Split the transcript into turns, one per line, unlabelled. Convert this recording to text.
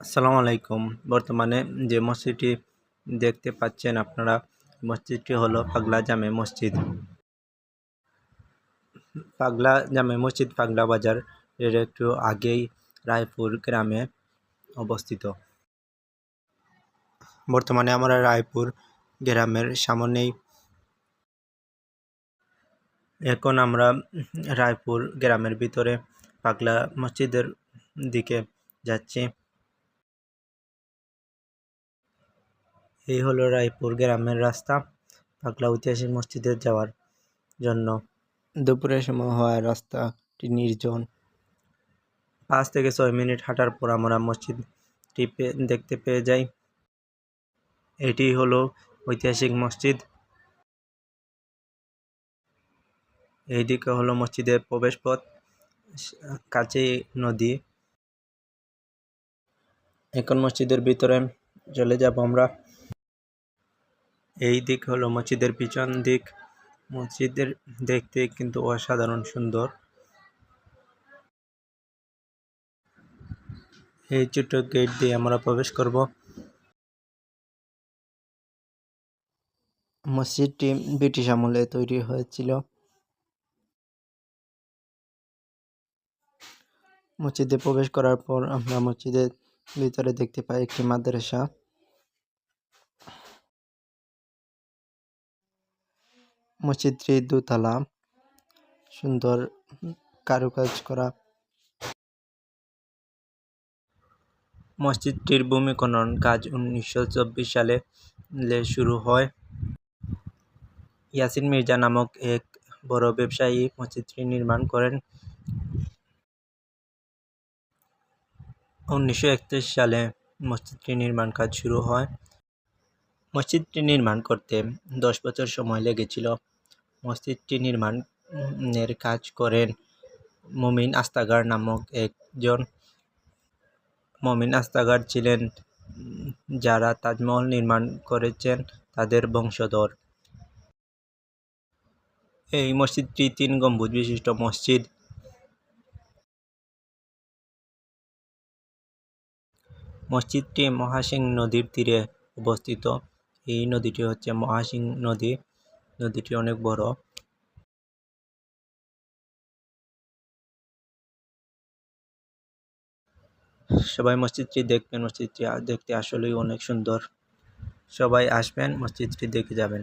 আসসালামু আলাইকুম। বর্তমানে যে মসজিদটি দেখতে পাচ্ছেন আপনারা, মসজিদটি হলো পাগলা জামে মসজিদ। পাগলা জামে মসজিদ, পাগলা বাজার। এর একটু আগেই রায়পুর গ্রামে অবস্থিত। বর্তমানে আমরা রায়পুর গ্রামের সামনেই। এখন আমরা রায়পুর গ্রামের ভিতরে পাগলা মসজিদের দিকে যাচ্ছি। এই হলো রায়পুর গ্রামের রাস্তা, পাগলা ঐতিহাসিক মসজিদে যাওয়ার জন্য। দুপুরের সময় হওয়ায় রাস্তাটি নির্জন। পাঁচ থেকে ছয় মিনিট হাঁটার পর আমরা মসজিদটি দেখতে পেয়ে যাই। এটি হলো ঐতিহাসিক মসজিদ। এইদিকে হলো মসজিদের প্রবেশপথ কাছেই নদী। এখন মসজিদের ভিতরে চলে যাব আমরা। এই দিক হলো মসজিদের পিছন দিক। মসজিদের দেখতে কিন্তু অসাধারণ সুন্দর। এই ছোট গেট দিয়ে আমরা প্রবেশ করব। মসজিদটি ব্রিটিশ আমলে তৈরি হয়েছিল। মসজিদে প্রবেশ করার পর আমরা মসজিদের ভিতরে দেখতে পাই একটি মাদ্রাসা। মসজিদটি দোতলা, সুন্দর কারুকাজ করা। মসজিদটির ভূমি খনন কাজ উনিশশো চব্বিশ সালে শুরু হয়। ইয়াসিন মির্জা নামক এক বড় ব্যবসায়ী মসজিদটি নির্মাণ করেন। উনিশশো একত্রিশ সালে মসজিদটি নির্মাণ কাজ শুরু হয়। মসজিদটি নির্মাণ করতে দশ বছর সময় লেগেছিল। মসজিদটি নির্মাণের কাজ করেন মমিন আস্তাগার নামক একজন। মমিন আস্তাগার ছিলেন যারা তাজমহল নির্মাণ করেছেন তাদের বংশধর। এই মসজিদটি তিন গম্বুজ বিশিষ্ট মসজিদ। মসজিদটি মহাসিং নদীর তীরে অবস্থিত। এই নদীটি হচ্ছে মহাসিং নদী। নদীটি অনেক বড়। সবাই মসজিদটি দেখবেন, মসজিদটি দেখতে আসলেই অনেক সুন্দর। সবাই আসবেন, মসজিদটি দেখে যাবেন।